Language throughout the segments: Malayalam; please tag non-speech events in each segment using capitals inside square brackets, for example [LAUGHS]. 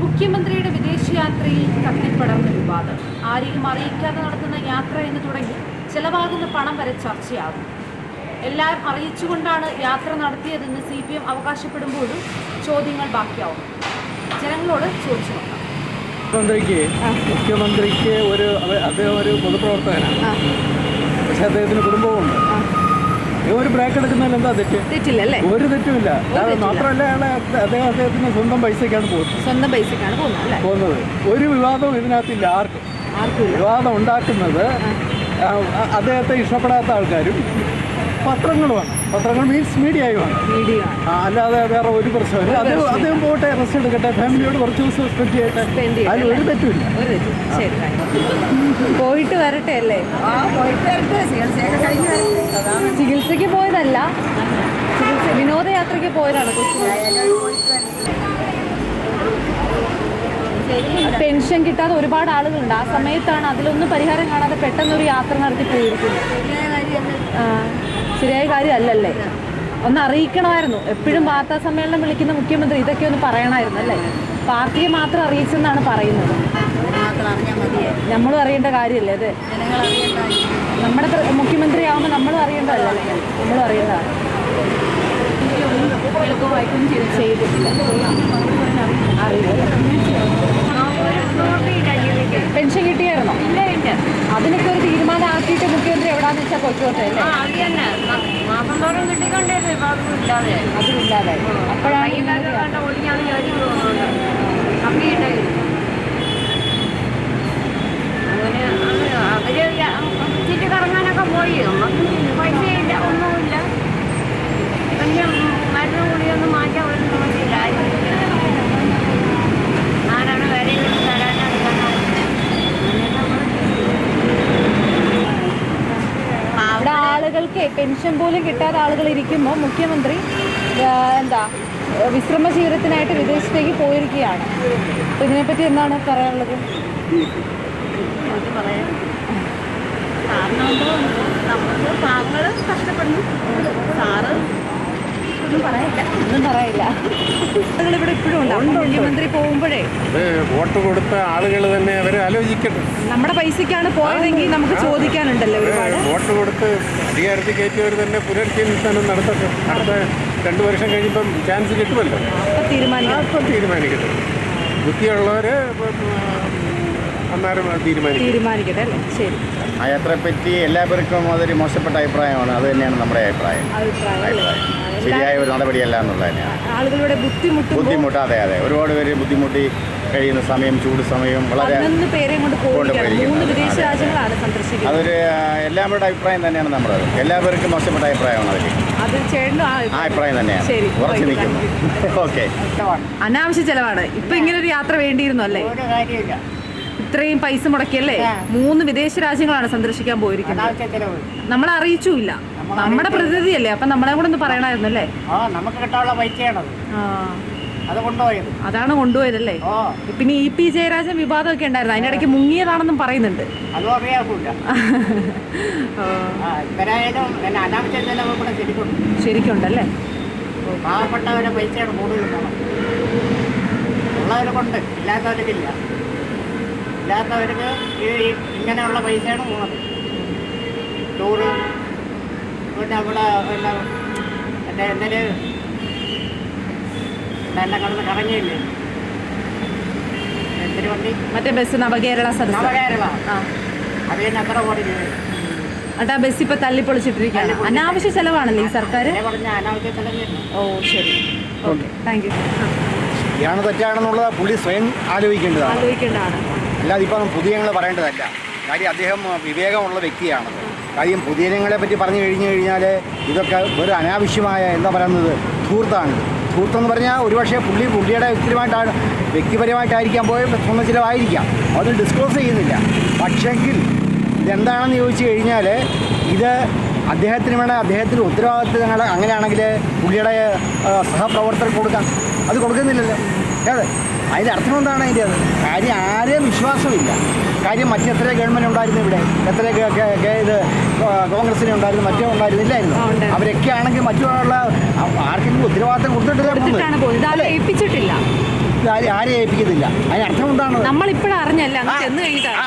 മുഖ്യമന്ത്രിയുടെ വിദേശയാത്രയിൽ കത്തിപ്പടർന്ന വിവാദം. ആരെയും അറിയിക്കാതെ നടത്തുന്ന യാത്ര എന്ന് തുടങ്ങി ചെലവാകുന്ന പണം വരെ ചർച്ചയാകും. എല്ലാം അറിയിച്ചുകൊണ്ടാണ് യാത്ര നടത്തിയതെന്ന് സി പി എം അവകാശപ്പെടുമ്പോഴും ചോദ്യങ്ങൾ ബാക്കിയാവും. ജനങ്ങളോട് ചോദിച്ചു നോക്കാം മുഖ്യമന്ത്രിക്ക് മുഖ്യമന്ത്രിക്ക് ഒരു അദ്ദേഹം ഒരു പൊതുപ്രവർത്തകനാണ്. പക്ഷെ അദ്ദേഹത്തിന് കുടുംബവുമുണ്ട്. ഒരു ബ്രേക്ക് എടുക്കുന്നതിൽ എന്താ തെറ്റ്? തെറ്റില്ലല്ലേ? ഒരു തെറ്റുമില്ല. മാത്രമല്ല അയാളെ അദ്ദേഹം അദ്ദേഹത്തിന് സ്വന്തം പൈസക്കാണ് പോകുന്നത്. സ്വന്തം പൈസക്കാണ് പോകുന്നത് ഒരു വിവാദവും ഇതിനകത്തില്ല ആർക്കും. വിവാദം ഉണ്ടാക്കുന്നത് അദ്ദേഹത്തെ ഇഷ്ടപ്പെടാത്ത ആൾക്കാരും പത്രങ്ങളുമാണ് പത്രങ്ങൾ മീൻസ് മീഡിയയുമാണ് മീഡിയ ആ, അല്ലാതെ വേറെ ഒരു പ്രശ്നമില്ല അത് അദ്ദേഹം പോട്ടെ റെസ്റ്റ് എടുക്കട്ടെ ഫാമിലിയോട് കുറച്ച് ദിവസം സ്പെൻഡ് ചെയ്യട്ടെ. അതിൽ ഒരു തെറ്റുമില്ല. ഒരു തെറ്റും ശരി പോയിട്ട് വരട്ടെ അല്ലേ? ചികിത്സയ്ക്ക് പോയതല്ല. വിനോദയാത്രയ്ക്ക് പോയതാണ് കൊച്ചു. പെൻഷൻ കിട്ടാതെ ഒരുപാട് ആളുകളുണ്ട്. ആ സമയത്താണ് അതിലൊന്നും പരിഹാരം കാണാതെ പെട്ടെന്നൊരു യാത്ര നടത്തി പോയിരിക്കുന്നത്. ശരിയായ കാര്യം അല്ലല്ലേ ഒന്ന് അറിയിക്കണമായിരുന്നു. എപ്പോഴും വാർത്താ സമ്മേളനം വിളിക്കുന്ന മുഖ്യമന്ത്രി ഇതൊക്കെ ഒന്ന് പറയണമായിരുന്നു അല്ലേ? പാർട്ടിയെ മാത്രം അറിയിച്ചെന്നാണ് പറയുന്നത്. നമ്മളും അറിയേണ്ട കാര്യമല്ലേ അതെ? നമ്മുടെ മുഖ്യമന്ത്രി ആവുമ്പോൾ നമ്മളും അറിയേണ്ടതല്ലേ? നമ്മളും അറിയേണ്ടതാണ്. ചെയ്തിട്ടില്ല അറിയില്ല പെൻഷൻ കിട്ടിയായിരുന്നോ ഇല്ല ഇല്ല അതിനൊക്കെ ഒരു തീരുമാനം ആക്കിയിട്ട് മുഖ്യമന്ത്രി എവിടാന്ന് വെച്ചാൽ പൊയ്ക്കോട്ടെ അല്ലേ മാസം തോറും കിട്ടിക്കൊണ്ടിരുന്നു ഇപ്പൊ അതൊന്നും ഇല്ലാതെ അതുമില്ലാതെ അപ്പോഴാണ് ഇങ്ങനെ ഒരു കൈകാലം ഓടിഞ്ഞാണ് ജോലിക്ക് പോകുന്നത്. കമ്പിയിട്ട് അങ്ങനെ അത് അവർ ചുറ്റി കറങ്ങാനൊക്കെ പോയി. നമുക്ക് പൈസയില്ല ഒന്നുമില്ല പിന്നെ മരുന്ന് കൂടിയൊന്നും മാറ്റാൻ ഒരു നിവൃത്തിയില്ല ആരും ആരാണ് വില എടുത്ത് തരാനോ എടുക്കാനോ അവിടെ ആളുകൾക്ക് പെൻഷൻ പോലും കിട്ടാതെ ആളുകൾ ഇരിക്കുമ്പോൾ മുഖ്യമന്ത്രി എന്താ വിശ്രമ ജീവിതത്തിനായിട്ട് വിദേശത്തേക്ക് പോയിരിക്കുകയാണ്. അപ്പോൾ ഇതിനെപ്പറ്റി എന്താണ് പറയാനുള്ളത്? കാരണം നമുക്ക് പാവങ്ങൾ കഷ്ടപ്പെടുന്നു. സാറ് ഒന്നും പറയില്ല ഒന്നും പറയില്ല ഇവിടെ ഇപ്പോഴും ഉണ്ട്? മുഖ്യമന്ത്രി പോകുമ്പോഴേ? വോട്ട് കൊടുത്ത ആളുകൾ തന്നെ അവരെ ആലോചിക്കട്ടെ. നമ്മുടെ പൈസക്കാണ് പോയതെങ്കിൽ നമുക്ക് ചോദിക്കാനുണ്ടല്ലോ ഒരുപാട്. വോട്ട് കൊടുത്ത് അധികാരത്തിൽ കയറ്റിയവർ തന്നെ പുനർചിന്തനം നടത്തട്ടെ. അടുത്ത രണ്ടു വർഷം കഴിയുമ്പം ചാൻസ് കിട്ടുമല്ലോ. തീരുമാനിക്കാം. തീരുമാനിക്കട്ടെ. ബുദ്ധിയുള്ളവർ അന്നേരം തീരുമാനിക്കട്ടെ അല്ലേ? ശരി. ആ യാത്രയെപ്പറ്റി എല്ലാവർക്കും അതൊരു മോശപ്പെട്ട അഭിപ്രായമാണ്. അത് തന്നെയാണ് നമ്മുടെ അഭിപ്രായം. അഭിപ്രായം അഭിപ്രായം. ശരിയായ ഒരു നടപടിയല്ല എന്നുള്ളത് തന്നെയാണ്. ആളുകളുടെ ബുദ്ധിമുട്ട് ബുദ്ധിമുട്ട് അതെ അതെ. ഒരുപാട് പേര് ബുദ്ധിമുട്ടി കഴിയുന്ന സമയം ചൂട് സമയം വളരെ അതൊരു എല്ലാവരുടെ അഭിപ്രായം തന്നെയാണ് നമ്മുടെ എല്ലാവർക്കും മോശപ്പെട്ട അഭിപ്രായമാണ് അതിൽ ആ അഭിപ്രായം. തന്നെയാണ്. ഉറച്ചു [LAUGHS] ഓക്കേ, നിൽക്കുന്നു. ഓക്കെ. അനാവശ്യ ചെലവാണ്. ഇപ്പൊ ഇങ്ങനെ ഒരു യാത്ര വേണ്ടിയിരുന്നു അല്ലേ? ഇത്രയും പൈസ മുടക്കിയല്ലേ? മൂന്ന് വിദേശ രാജ്യങ്ങളാണ് സന്ദർശിക്കാൻ പോയിരിക്കുന്നത്. നമ്മളെ അറിയിച്ചുമില്ല നമ്മുടെ പ്രതിനിധിയല്ലേ? അപ്പൊ നമ്മളെ കൂടെ ഒന്ന് പറയണമായിരുന്നു അല്ലേ? ആ നമുക്ക് കിട്ടാനുള്ള പൈസയാണത്. ആ, അത് കൊണ്ടുപോയത്. അതാണ് കൊണ്ടുപോയതല്ലേ? പിന്നെ ഇ പി ജയരാജൻ വിവാദമൊക്കെ ഉണ്ടായിരുന്നു. അതിനിടയ്ക്ക് മുങ്ങിയതാണെന്നും പറയുന്നുണ്ട്. അതും അറിയാറില്ല. [LAUGHS] ശരിക്കുണ്ടല്ലേ? പാവപ്പെട്ടവരെ പൈസയാണ് കൂടുതൽ ഉള്ളവരെ കൊണ്ട് ഇല്ലാത്തവർക്കില്ല ഇല്ലാത്തവർക്ക് ഈ ഇങ്ങനെയുള്ള പൈസയാണ് പോകുന്നത് ടൂറ് പിന്നെ ഇവിടെ പിന്നെ എന്റെ എന്തെങ്കിലും എല്ലാം കടന്ന് കറങ്ങിയില്ലേ? വണ്ടി? മറ്റേ ബസ് നവകേരള സദസ് നവകേരള. ആ. അത് തന്നെ കോടി ആ ബസ് ഇപ്പൊ തള്ളിപ്പൊളിച്ചിട്ടിരിക്കുകയാണ്. അനാവശ്യ ചെലവാണല്ലേ ഈ സർക്കാർ പറഞ്ഞ അനാവശ്യ ഓ ശരി. ഓക്കെ. Thank you. ഇയാണ് തെറ്റാണെന്നുള്ളത് പുള്ളി സ്വയം ആലോചിക്കേണ്ടതാണ്. ആലോചിക്കേണ്ടതാണ്. അല്ലാതെ ഇപ്പം പുതിയ പറയേണ്ടതല്ല. കാര്യം അദ്ദേഹം വിവേകമുള്ള വ്യക്തിയാണ്. കാര്യം പുതിയനങ്ങളെ പറ്റി പറഞ്ഞു കഴിഞ്ഞു കഴിഞ്ഞാൽ ഇതൊക്കെ ഒരു അനാവശ്യമായ എന്താ പറയുന്നത് ധൂർത്താണ് ധൂർത്തെന്ന് പറഞ്ഞാൽ ഒരുപക്ഷെ പുള്ളി പുള്ളിയുടെ വ്യക്തിപരമായിട്ടാണ് വ്യക്തിപരമായിട്ടായിരിക്കാം പോയ സ്വന്തം ചിലവായിരിക്കാം. അത് ഡിസ്ക്ലോസ് ചെയ്യുന്നില്ല. പക്ഷെങ്കിൽ ഇതെന്താണെന്ന് ചോദിച്ചു കഴിഞ്ഞാൽ ഇത് അദ്ദേഹത്തിന് വേണം അദ്ദേഹത്തിന് ഉത്തരവാദിത്തങ്ങൾ അങ്ങനെയാണെങ്കിൽ പുള്ളിയുടെ സഹപ്രവർത്തകർ കൊടുക്കാം. അത് കൊടുക്കുന്നില്ലല്ലോ. അതെ. അതിന്റെ അർത്ഥം എന്താണ് അതിന്റെ അത്? കാര്യം ആരെയും വിശ്വാസമില്ല. കാര്യം മറ്റെത്ര ഗവൺമെന്റ് ഉണ്ടായിരുന്നു ഇവിടെ. എത്ര ഇത് കോൺഗ്രസിനെ ഉണ്ടായിരുന്നു മറ്റേ ഉണ്ടായിരുന്നില്ലായിരുന്നു. ഇല്ലായിരുന്നു അവരൊക്കെ ആണെങ്കിൽ മറ്റുള്ള ആർക്കെങ്കിലും ഉത്തരവാദിത്തം കൊടുത്തിട്ടില്ല ഇത് ആരും ആരെ- ഏൽപ്പിക്കുന്നില്ല. അതിന് അർത്ഥം എന്താണ്? നമ്മളിപ്പോഴും അറിഞ്ഞല്ല ചെന്ന് കഴിഞ്ഞിട്ടാണ്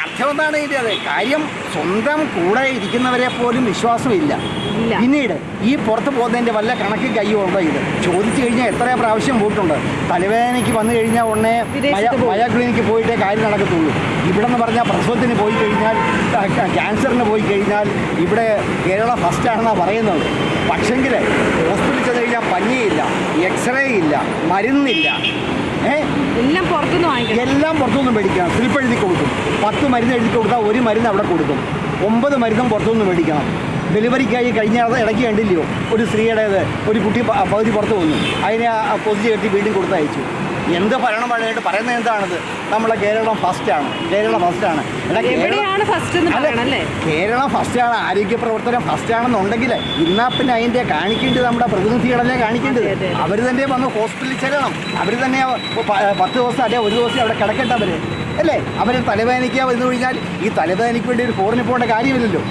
അർത്ഥം എന്താണ് ഇതിന്റെ അത് കാര്യം സ്വന്തം കൂടെ ഇരിക്കുന്നവരെ പോലും വിശ്വാസമില്ല. ഇല്ല. പിന്നീട് ഈ പുറത്ത് പോകുന്നതിന്റെ വല്ല കണക്ക് കയ്യും ഉണ്ടോ ഇത്? ചോദിച്ചു കഴിഞ്ഞാൽ എത്ര പ്രാവശ്യം പോയിട്ടുണ്ട്. തലവേദനയ്ക്ക് വന്നു കഴിഞ്ഞാൽ ഉടനെ വിദേശത്ത് മയ പോകും. മയ പോയിട്ടേ കാര്യം നടക്കത്തുള്ളൂ. ഇവിടെ എന്ന് പറഞ്ഞാൽ പ്രസവത്തിന് പോയി കഴിഞ്ഞാൽ ക്യാൻസറിന് പോയി കഴിഞ്ഞാൽ ഇവിടെ കേരള ഫസ്റ്റാണെന്നാണ് പറയുന്നത്. പക്ഷെങ്കിൽ ഹോസ്പിറ്റലിൽ ചെന്ന് കഴിഞ്ഞാൽ പനിയില്ല എക്സ്റേ ഇല്ല മരുന്നില്ല. എല്ലാം പുറത്തുനിന്ന് വാങ്ങിക്കണം. എല്ലാം പുറത്തുനിന്ന് മേടിക്കണം. സ്ലിപ്പ് എഴുതി കൊടുക്കും. പത്ത് മരുന്ന് എഴുതി കൊടുത്താൽ ഒരു മരുന്ന് അവിടെ കൊടുക്കും. ഒമ്പത് മരുന്നും പുറത്തുനിന്ന് മേടിക്കണം. ഡെലിവറിക്കായി കഴിഞ്ഞ ഇടയ്ക്ക് കണ്ടില്ലയോ? ഒരു സ്ത്രീയുടേത് ഒരു കുട്ടി പകുതി പുറത്ത് വന്നു. അതിനെ പൊതിച്ച് കെട്ടി വീണ്ടും കൊടുത്തയച്ചു. എന്ത് ഭരണം വേണമായിട്ട് പറയുന്നത് എന്താണത്? നമ്മളെ കേരളം ഫസ്റ്റാണ് കേരളം ഫസ്റ്റാണ് ആണ്. കേരളം ഫസ്റ്റാണ് ആരോഗ്യ പ്രവർത്തനം ഫസ്റ്റാണെന്നുണ്ടെങ്കിൽ ഇന്നാ പിന്നെ അതിന്റെ കാണിക്കേണ്ടത് നമ്മുടെ പ്രതിനിധികളല്ലേ കാണിക്കേണ്ടത്. അവർ തന്നെ വന്ന് ഹോസ്പിറ്റലിൽ ചെല്ലണം. അവർ തന്നെ പത്ത് ദിവസം അല്ലെ ഒരു ദിവസം അവിടെ കിടക്കട്ടെ അവർ അല്ലേ? അവർ തലവേദനയ്ക്ക് വന്നു കഴിഞ്ഞാൽ ഈ തലവേദനയ്ക്ക് വേണ്ടി ഒരു ഫോറിന് പോകേണ്ട കാര്യമില്ലല്ലോ.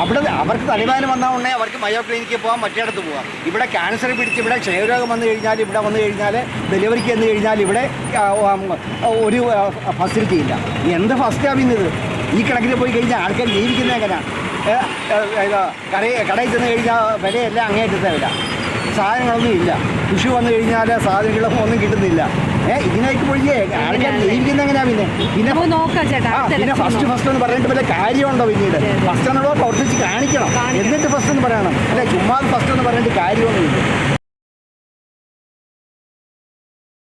അവിടെ അവർക്ക് തലവേദന വന്നാൽ ഉടനെ അവർക്ക് മയോ ക്ലിനിക്കിൽ പോകാം മറ്റേടത്ത് പോകാം. ഇവിടെ ക്യാൻസർ പിടിച്ച് ഇവിടെ ക്ഷയരോഗം വന്നു കഴിഞ്ഞാൽ ഇവിടെ വന്നു കഴിഞ്ഞാൽ ഡെലിവറിക്ക് വന്നു കഴിഞ്ഞാൽ ഇവിടെ ഒരു ഫെസിലിറ്റി ഇല്ല. എന്ത് ഫസ്റ്റ് ഇത്? ഈ കണക്കിൽ പോയി കഴിഞ്ഞാൽ ആൾക്കാർ ജീവിക്കുന്നത് എങ്ങനെയാണ് കടയിൽ കടയിൽ ചെന്ന് കഴിഞ്ഞാൽ വിലയെല്ലാം അങ്ങേറ്റത്തെ വില. സാധനങ്ങളൊന്നും ഇല്ല. കൃഷി വന്നു കഴിഞ്ഞാൽ സാധനങ്ങളൊന്നും ഒന്നും കിട്ടുന്നില്ല. ഏഹ് ഇതിനേക്ക് പോയി. ആൾക്കാർ ജീവിക്കുന്നത് എങ്ങനെയാ പിന്നെ? പിന്നെ ചേട്ടാ പിന്നെ ഫസ്റ്റ് ഫസ്റ്റ് എന്ന് പറഞ്ഞിട്ട് വല്ല കാര്യമുണ്ടോ പിന്നീട്? ഫസ്റ്റ് എന്നുള്ളത് പ്രവർത്തിച്ച് കാണിക്കണം. കാണിക്കണം. എന്നിട്ട് ഫസ്റ്റ് എന്ന് പറയണം. അല്ലെ ചുമ്മാ ഫസ്റ്റ് എന്ന് പറഞ്ഞിട്ട് കാര്യമൊന്നുമില്ല.